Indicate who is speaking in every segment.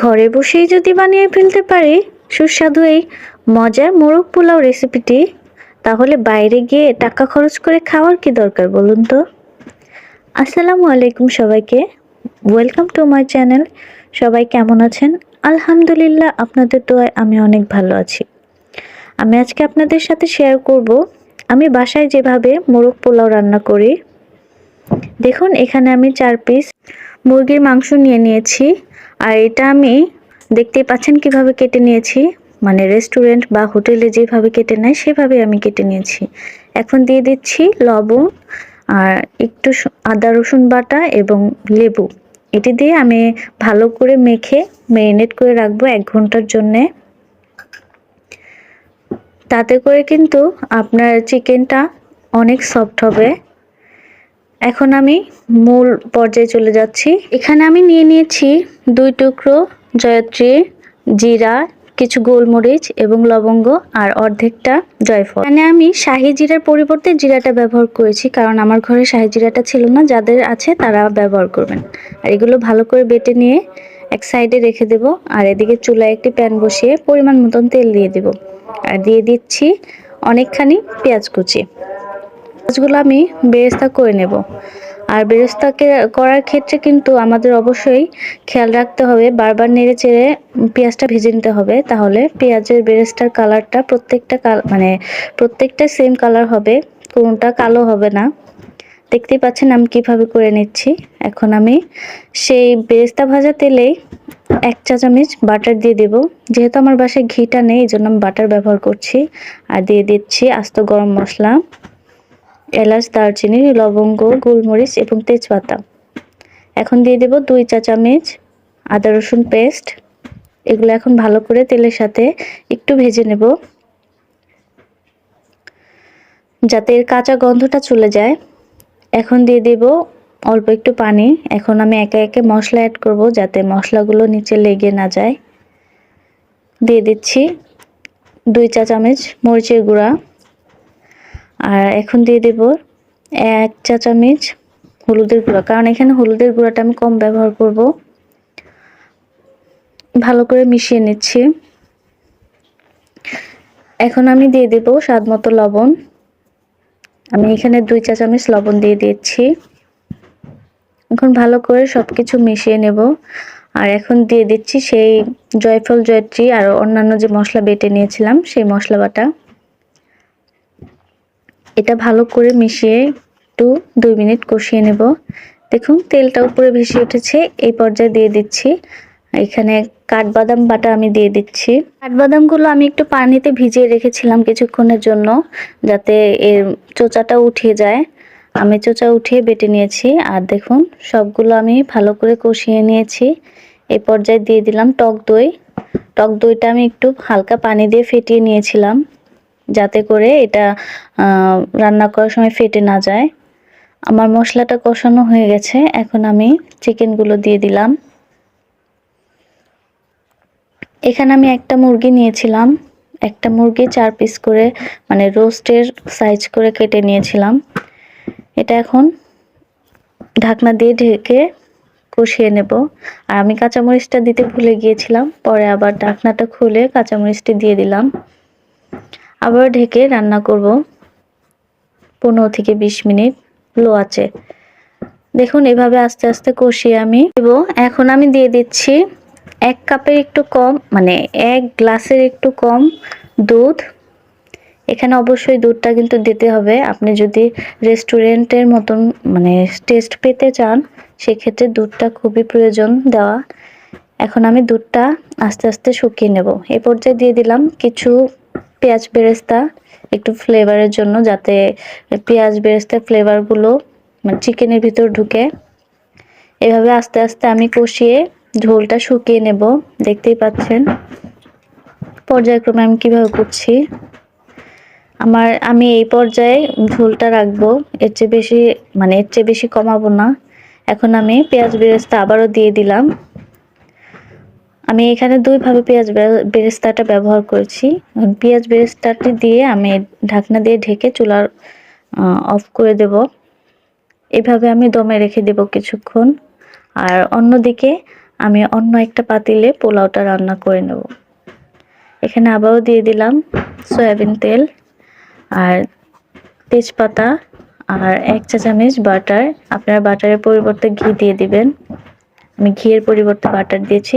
Speaker 1: ঘরে বসেই যদি বানিয়ে ফেলতে পারি, সুস্বাদু এই মজার মোরগ পোলাও রেসিপিটি তাহলে বাইরে গিয়ে টাকা খরচ করে খাওয়ার কি দরকার বলুন তো? আসসালামু আলাইকুম সবাইকে। ওয়েলকাম টু মাই চ্যানেল সবাই কেমন আছেন? আলহামদুলিল্লাহ, আপনাদের দোয়ায় আমি অনেক ভালো আছি। আমি আজকে আপনাদের সাথে শেয়ার করব, আমি বাসায় যেভাবে মোরগ পোলাও রান্না করি। দেখুন, এখানে আমি চার পিস মুরগির মাংস নিয়ে নিয়েছি। আর এটা আমি দেখতেই পাচ্ছেন কীভাবে কেটে নিয়েছি। মানে রেস্টুরেন্ট বা হোটেলে যেভাবে কেটে নেয়, সেভাবে আমি কেটে নিয়েছি। এখন দিয়ে দিচ্ছি লবণ আর একটু আদা, রসুন বাটা এবং লেবু। এটি দিয়ে আমি ভালো করে মেখে ম্যারিনেট করে রাখব এক ঘণ্টার জন্যে। তাতে করে কিন্তু আপনার চিকেনটা অনেক সফট হবে। এখন আমি মূল পর্যায়ে চলে যাচ্ছি। এখানে আমি নিয়ে নিয়েছি দুই টুকরো জয়ত্রী জিরা, কিছু গোলমরিচ এবং লবঙ্গ আর অর্ধেকটা জয়ফল। এখানে আমি শাহি জিরার পরিবর্তে জিরাটা ব্যবহার করেছি কারণ আমার ঘরে শাহি জিরাটা ছিল না, যাদের আছে তারা ব্যবহার করবেন। আর এগুলো ভালো করে বেটে নিয়ে এক সাইডে রেখে দেব আর এদিকে চুলায় একটি প্যান বসিয়ে পরিমাণ মতন তেল দিয়ে দেব। আর দিয়ে দিচ্ছি অনেকখানি পেঁয়াজ কুচি। মাছগুলো আমি বেরেস্তা করে নেব। আর বেরেস্তাকে করার ক্ষেত্রে কিন্তু আমাদের অবশ্যই খেয়াল রাখতে হবে, বারবার নেড়ে চেড়ে পেঁয়াজটা ভেজে নিতে হবে। তাহলে পেঁয়াজের বেরেস্তার কালারটা প্রত্যেকটা মানে প্রত্যেকটা সেম কালার হবে, কোনোটা কালো হবে না। দেখতেই পাচ্ছেন আমি কীভাবে করে নিচ্ছি। এখন আমি সেই বেরেস্তা ভাজা তেলেই এক চা চামচ বাটার দিয়ে দেব। যেহেতু আমার বাসায় ঘিটা নেই এই জন্য আমি বাটার ব্যবহার করছি। আর দিয়ে দিচ্ছি আস্ত গরম মশলা। এলাচ, দারচিনি, লবঙ্গ, গোলমরিচ এবং তেজপাতা। এখন দিয়ে দেব দুই চা চামচ আদা রসুন পেস্ট। এগুলো এখন ভালো করে তেলের সাথে একটু ভেজে নেব। যাতে এর কাঁচা গন্ধটা চলে যায়। এখন দিয়ে দেব অল্প একটু পানি। এখন আমি একে একে মশলা অ্যাড করব যাতে মশলাগুলো নিচে লেগে না যায়। দিয়ে দিচ্ছি দুই চা চামচ মরিচের গুঁড়া। আর এখন দিয়ে দেব এক চা চামচ হলুদের গুঁড়া। কারণ এখানে হলুদের গুঁড়াটা আমি কম ব্যবহার করব। ভালো করে মিশিয়ে নিচ্ছি। এখন আমি দিয়ে দেব স্বাদ মতো লবণ। আমি এখানে দুই চা চামচ লবণ দিয়ে দিচ্ছি। এখন ভালো করে সব কিছু মিশিয়ে নেব। আর এখন দিয়ে দিচ্ছি সেই জয়ফল জয়ত্রী আর অন্যান্য যে মশলা বেটে নিয়েছিলাম, সেই মশলা বাটা। এটা ভালো করে মিশিয়ে একটু দুই মিনিট কষিয়ে নেব। দেখুন, তেলটা উপরে ভেসে উঠেছে, এই পর্যায়ে দিয়ে দিচ্ছি। এখানে কাঠবাদাম বাটা আমি দিয়ে দিচ্ছি। কাঠবাদামগুলো আমি একটু পানিতে ভিজিয়ে রেখেছিলাম কিছুক্ষণের জন্য, যাতে এর চোচাটা উঠে যায়। আমি চোচা উঠিয়ে বেটে নিয়েছি, আর দেখুন, সবগুলো আমি ভালো করে কষিয়ে নিয়েছি। এই পর্যায়ে দিয়ে দিলাম টক দই। টক দইটা আমি একটু হালকা পানি দিয়ে ফেটিয়ে নিয়েছিলাম। যাতে করে এটা রান্না করার সময় ফেটে না যায়। আমার মশলাটা কষানো হয়ে গেছে, এখন আমি চিকেনগুলো দিয়ে দিলাম। এখানে আমি একটা মুরগি নিয়েছিলাম, একটা মুরগি চার পিস করে মানে রোস্টের সাইজ করে কেটে নিয়েছিলাম। এটা এখন ঢাকনা দিয়ে ঢেকে কষিয়ে নেব। আর আমি কাঁচামরিচটা দিতে ভুলে গিয়েছিলাম, পরে আবার ঢাকনাটা খুলে কাঁচামরিচটি দিয়ে দিলাম। আবার ঢেকে রান্না করব পনেরো থেকে বিশ মিনিট লো আছে দেখুন, এভাবে আস্তে আস্তে কষিয়ে আমি দেব। এখন আমি দিয়ে দিচ্ছি এক কাপের একটু কম মানে এক গ্লাসের একটু কম দুধ। এখানে অবশ্যই দুধটা কিন্তু দিতে হবে। আপনি যদি রেস্টুরেন্টের মতন মানে টেস্ট পেতে চান, সেক্ষেত্রে দুধটা খুবই প্রয়োজন দেওয়া। এখন আমি দুধটা আস্তে আস্তে শুকিয়ে নেব। এ পর্যায়ে দিয়ে দিলাম কিছু পেঁয়াজ বেরেস্তা, একটু ফ্লেভারের জন্য যাতে পেঁয়াজ বেরেস্তার ফ্লেভারগুলো মানে চিকেনের ভিতর ঢুকে। এভাবে আস্তে আস্তে আমি কষিয়ে ঝোলটা শুকিয়ে নেব, দেখতেই পাচ্ছেন। পর্যায়ক্রমে আমি কীভাবে করছি? আমার, আমি এই পর্যায়ে ঝোলটা রাখব, এর চেয়ে বেশি মানে এর চেয়ে বেশি কমাবো না। এখন আমি পেঁয়াজ বেরেস্তা আবারও দিয়ে দিলাম। আমি এখানে দুইভাবে পেঁয়াজ বেরেস্তাটা ব্যবহার করেছি। পেঁয়াজ বেরেস্তাটি দিয়ে আমি ঢাকনা দিয়ে ঢেকে চুলার অফ করে দেব। এভাবে আমি দমে রেখে দেব কিছুক্ষণ। আর অন্যদিকে আমি অন্য একটা পাতিলে পোলাওটা রান্না করে নেব। এখানে আবারও দিয়ে দিলাম সয়াবিন তেল আর তেজপাতা আর এক চা চামচ বাটার। আপনারা বাটারের পরিবর্তে ঘি দিয়ে দিবেন। আমি ঘিয়ের পরিবর্তে বাটার দিয়েছি।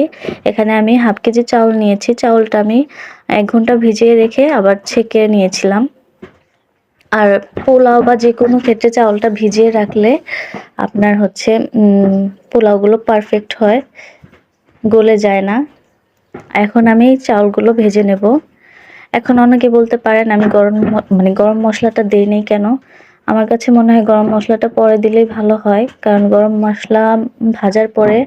Speaker 1: এখানে আমি হাফ কেজি চাউল নিয়েছি। চাউলটা আমি এক ঘণ্টা ভিজিয়ে রেখে আবার ছেঁকে নিয়েছিলাম। আর পোলাও বা যে কোনো ক্ষেত্রে চাউলটা ভিজিয়ে রাখলে আপনার হচ্ছে পোলাওগুলো পারফেক্ট হয়, গলে যায় না। এখন আমি চাউলগুলো ভেজে নেব। এখন অনেকে বলতে পারেন, আমি গরম মানে গরম মশলাটা দিই নেই কেন? আমার কাছে মনে হয় গরম মশলাটা পরে দিলেই ভালো হয়, কারণ গরম মশলা ভাজার পরে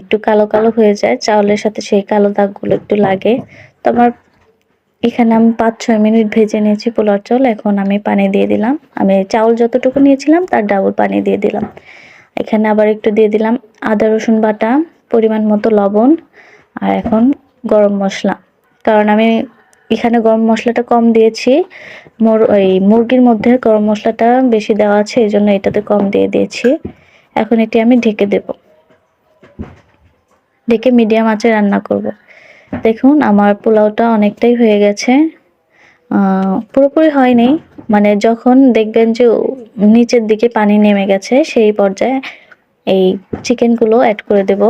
Speaker 1: একটু কালো কালো হয়ে যায়, চাউলের সাথে সেই কালো দাগগুলো একটু লাগে। তো আমার এখানে আমি পাঁচ, ছয় মিনিট ভেজে নিয়েছি পোলার চাউল, এখন আমি পানি দিয়ে দিলাম। আমি চাউল যতটুকু নিয়েছিলাম, তার ডাবল পানি দিয়ে দিলাম। এখানে আবার একটু দিয়ে দিলাম আদা, রসুন বাটা, পরিমাণ মতো লবণ, আর এখন গরম মশলা। কারণ আমি এখানে গরম মশলাটা কম দিয়েছি। মোর ওই মুরগির মধ্যে গরম মশলাটা বেশি দেওয়া আছে, এই জন্য এটাতে কম দিয়ে দিয়েছি। এখন এটি আমি ঢেকে দেব। ঢেকে মিডিয়াম আঁচে রান্না করব। দেখুন, আমার পোলাওটা অনেকটাই হয়ে গেছে। পুরোপুরি হয়নি। মানে যখন দেখবেন যে নিচের দিকে পানি নেমে গেছে, সেই পর্যায়ে এই চিকেনগুলো অ্যাড করে দেব।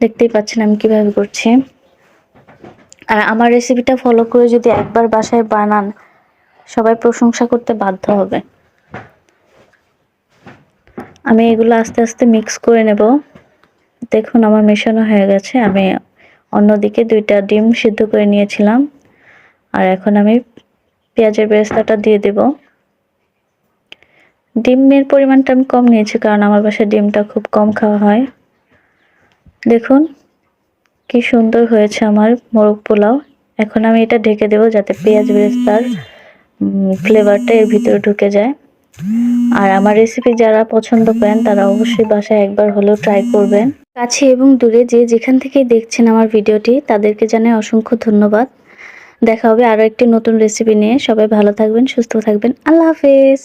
Speaker 1: দেখতেই পাচ্ছেন আমি কীভাবে করছি। আর আমার রেসিপিটা ফলো করে যদি একবার বাসায় বানান, সবাই প্রশংসা করতে বাধ্য হবে। আমি এগুলো আস্তে আস্তে মিক্স করে নেব। দেখুন, আমার মেশানো হয়ে গেছে। আমি অন্যদিকে দুইটা ডিম সিদ্ধ করে নিয়েছিলাম। আর এখন আমি পেঁয়াজের বেরেস্তাটা দিয়ে দেব। ডিমের পরিমাণটা আমি কম নিয়েছি, কারণ আমার বাসায় ডিমটা খুব কম খাওয়া হয়। দেখুন কি সুন্দর হয়েছে আমার মোরগ পোলাও। এখন আমি এটা ঢেকে দেবো যাতে পেঁয়াজ বেরেস্তার ফ্লেভারটা এর ভিতরে ঢুকে যায়। আর আমার রেসিপি যারা পছন্দ করেন, তারা অবশ্যই বাসায় একবার হলেও ট্রাই করবেন। কাছে এবং দূরে যে যেখান থেকে দেখছেন আমার ভিডিওটি, তাদেরকে জানাই অসংখ্য ধন্যবাদ। দেখা হবে আরও একটি নতুন রেসিপি নিয়ে। সবাই ভালো থাকবেন, সুস্থ থাকবেন। আল্লাহ হাফেজ।